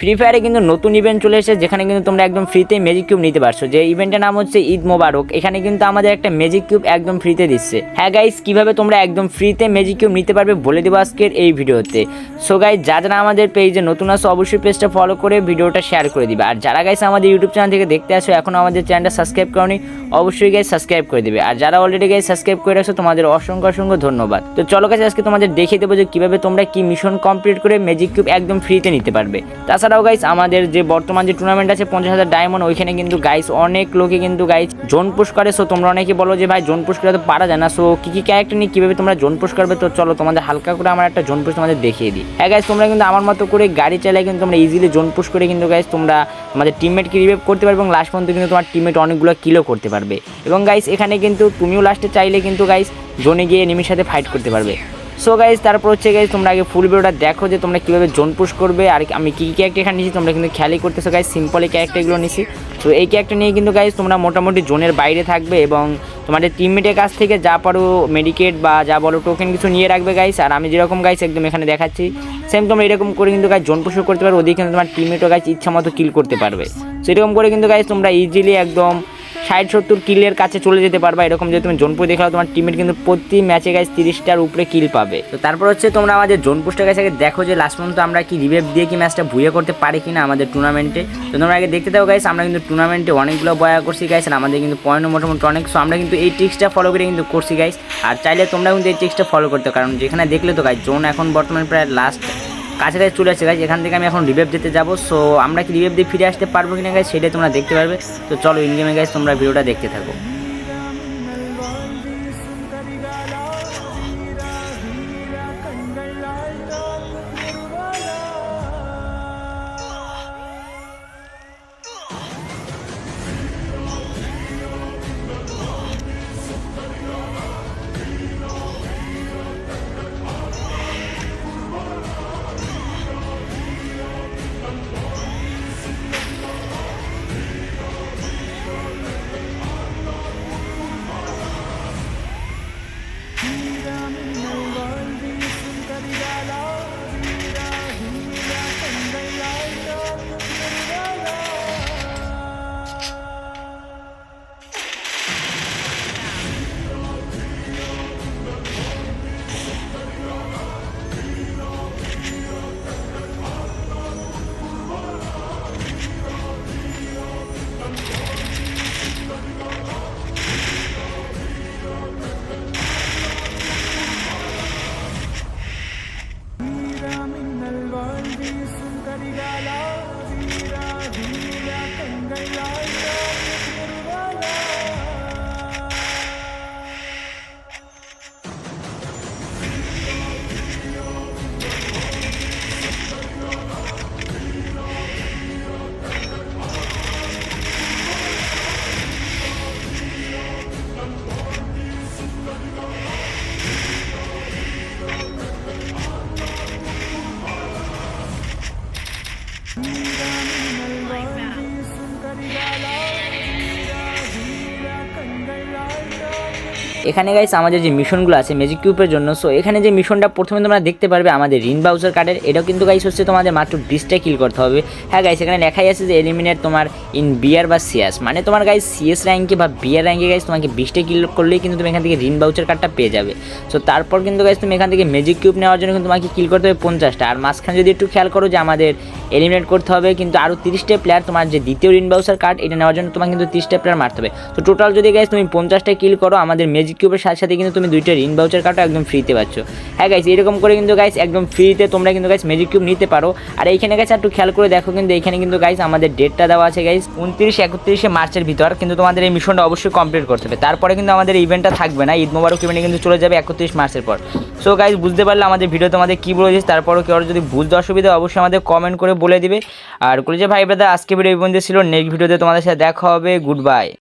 Free ফায়ারে কিন্তু নতুন event চলে এসেছে, যেখানে কিন্তু তোমরা একদম ফ্রিতে ম্যাজিক কিউব নিতে পারছ। যে ইভেন্টের নাম হচ্ছে ঈদ মোবারক। এখানে কিন্তু আমাদের একটা ম্যাজিক কিউব একদম ফ্রিতে দিচ্ছে। হ্যাঁ গাইস কীভাবে তোমরা একদম ফ্রিতে ম্যাজিক কিউব নিতে পারবে বলে দেবো আজকের এই ভিডিওতে। সো গাইস যা যারা আমাদের পেজে নতুন আসো অবশ্যই পেজটা ফলো করে ভিডিওটা শেয়ার করে দিবে। আর যারা গাইস আমাদের ইউটিউব চ্যানেল থেকে দেখতে আসো এখনও আমাদের চ্যানেলটা সাবস্ক্রাইব করনি, অবশ্যই গাইস সাবস্ক্রাইব করে দিবে। আর যারা অলরেডি গাইস সাবস্ক্রাইব করে রাখছো তোমাদের অসংখ্য অসংখ্য ধন্যবাদ। তো চলো গাইস আজকে তোমাদের দেখিয়ে দেবো যে কীভাবে তোমরা কি মিশন কমপ্লিট করে ম্যাজিক কিউব একদম ফ্রিতে নিতে পারবে। তাছাড়াও গাইস আমাদের যে বর্তমান যে টুর্নামেন্ট আছে, পঞ্চাশ হাজার ডায়মন্ড ওইখানে কিন্তু গাইস অনেক লোকে কিন্তু গাইস জোন পুশ করে। সো তোমরা অনেকে বলো যে, ভাই, জোন পুশ করে তো পারা যায় না। সো কি কি ক্যারেক্টার নিয়ে কীভাবে তোমরা জোন পুশ করবে? তো চলো, তোমাদের হালকা করে আমার একটা জোন পুশ তোমাদের দেখিয়ে দিই। হ্যাঁ গাইস তোমরা কিন্তু আমার মতো করে গাড়ি চালায় কিন্তু তোমরা ইজিলি জোন পুশ করে কিন্তু গাইস তোমরা তোমাদের টিমমেটকে রিভাইভ করতে পারবে এবং লাস্ট পর্যন্ত কিন্তু তোমার টিমমেট অনেকগুলো কিলও করতে পারবে। এবং গাইস এখানে কিন্তু তুমিও লাস্টে চাইলে কিন্তু গাইস জোনে গিয়ে এনিমির সাথে ফাইট করতে পারবে। সো গাইজ তারপর হচ্ছে গাইজ তোমরা আগে ফুল ভিডিওটা দেখো যে তোমরা কীভাবে জোন পুশ করবে, আর আমি কী কী ক্যারেক্টার এখানে নিয়েছি, তোমরা কিন্তু খেয়ালই করতেছো গাইজ সিম্পল এই ক্যারেক্টারগুলো নিছি তো এই ক্যারেক্টার নিয়ে কিন্তু গাইজ তোমরা মোটামুটি জোনের বাইরে থাকবে এবং তোমাদের টিমমেটের কাছ থেকে যা পারো মেডিকেট বা যা বলো টোকেন কিছু নিয়ে রাখবে গাইস আর আমি যেরকম গাইস একদম এখানে দেখাচ্ছি সেম তোমরা এরকম করে কিন্তু গাইজ জোন পুষও করতে পারবে ওদিকে কিন্তু তোমার টিমমেটও গাইজ ইচ্ছা মতো কিল করতে পারবে। সেরকম করে কিন্তু গাইজ তোমরা ইজিলি একদম ষাট, সত্তর কিলের কাছে চলে যেতে পারবা। এরকম যে তুমি জোনপুর দেখাও তোমার টিমের কিন্তু প্রতি ম্যাচে গাইজ তিরিশটার উপরে কিল পাবে। তো তারপর হচ্ছে তোমরা আমাদের জোনপুরটার কাছে আগে দেখো যে লাস্ট পর্যন্ত আমরা কি রিভেভ দিয়ে কি ম্যাচটা ভুয়ে করতে পারি কিনা আমাদের টুর্নামেন্টে তো তোমরা আগে দেখতে থাকো গাইস আমরা কিন্তু টুর্নামেন্টে অনেকগুলো বয়া করছি আর আমাদের কিন্তু পয়েন্টও মোটামুটি অনেক। সো আমরা কিন্তু এই ট্রিক্সটা ফলো করে কিন্তু করছি গাইস আর চাইলে তোমরা কিন্তু এই ট্রিক্সটা ফলো করতে, কারণ যেখানে দেখলে তো গাইস জোন এখন বর্তমানে প্রায় লাস্ট কাছাকাছি চলে আসছে। গাছ এখান থেকে আমি এখন রিভেভ দিতে যাব। সো আমরা কি রিভেভ দিয়ে ফিরে আসতে পারব কিনা গাছ সেটাই তোমরা দেখতে পারবে। তো চলো ইন গাইজ তোমরা ভিডিওটা দেখতে থাকো। வீரா கங்கையாய் এখানে গাইস আমাদের যে মিশনগুলো আছে ম্যাজিক কিউবের জন্য সো এখানে যে মিশনটা প্রথমে তোমরা দেখতে পারবে আমাদের রিন বাউজার কার্ডের এটাও কিন্তু গাইস হচ্ছে তোমাদের মাত্র বিশটা কিল করতে হবে। হ্যাঁ গাইস এখানে লেখাই আছে যে এলিমিনেট তোমার ইন বিয়ার বা সিএস মানে তোমার গাইস সিএস র্যাঙ্কে বা বিয়ার র্যাঙ্কে গাইস তোমাকে বিশটা কিল করলেই কিন্তু তুমি এখান থেকে রিন বাউচার কার্ডটা পেয়ে যাবে। সো তারপর কিন্তু গাইস তুমি এখান থেকে ম্যাজিক কিউব নেওয়ার জন্য কিন্তু তোমাকে কিল করতে হবে পঞ্চাশটা। আর মাঝখানে যদি একটু খেয়াল করো যে আমাদের এলিমিনেট করতে হবে, কিন্তু আরও তিরিশটা প্লেয়ার তোমার যে দ্বিতীয় রিন বাউসার কার্ড এটা নেওয়ার জন্য তোমাকে কিন্তু তিরিশটা প্লেয়ার মারতে হবে। তো টোটাল যদি গাইস তুমি পঞ্চাশটা কিল করো, আমাদের ম্যাজিক কিউবের সাথে সাথে কিন্তু তুমি দুইটা রিন বাউচার কার্ডও একদম ফ্রিতে পাচ্ছ। হ্যাঁ গাইস এরকম করে কিন্তু গাইস একদম ফ্রিতে তোমরা কিন্তু গাইস ম্যাজিক কিউব নিতে পারো। আর এইখানে গাইস একটু খেয়াল করে দেখো কিন্তু এখানে কিন্তু গাইস আমাদের ডেটটা দেওয়া আছে গাইস উনত্রিশ একত্রিশে মার্চের ভিতর। কিন্তু তোমাদের এই মিশনটা অবশ্যই কমপ্লিট করতে হবে। তারপরে কিন্তু আমাদের ইভেন্টটা থাকবে না, ঈদ মোবারক ইভেন্টে কিন্তু চলে যাবে একত্রিশ মার্চের পর। সো গাইস বুঝতে পারলে আমাদের ভিডিও তোমাদের কী বলেছিস তারপরও কেউ যদি বুঝতে অসুবিধা অবশ্যই আমাদের কমেন্ট করে বলে দিবে। আর কলেজে ভাই ব্রাদার আজকে ভিডিও পর্যন্ত ছিল। নেক্সট ভিডিওতে তোমাদের সাথে দেখা হবে। Good bye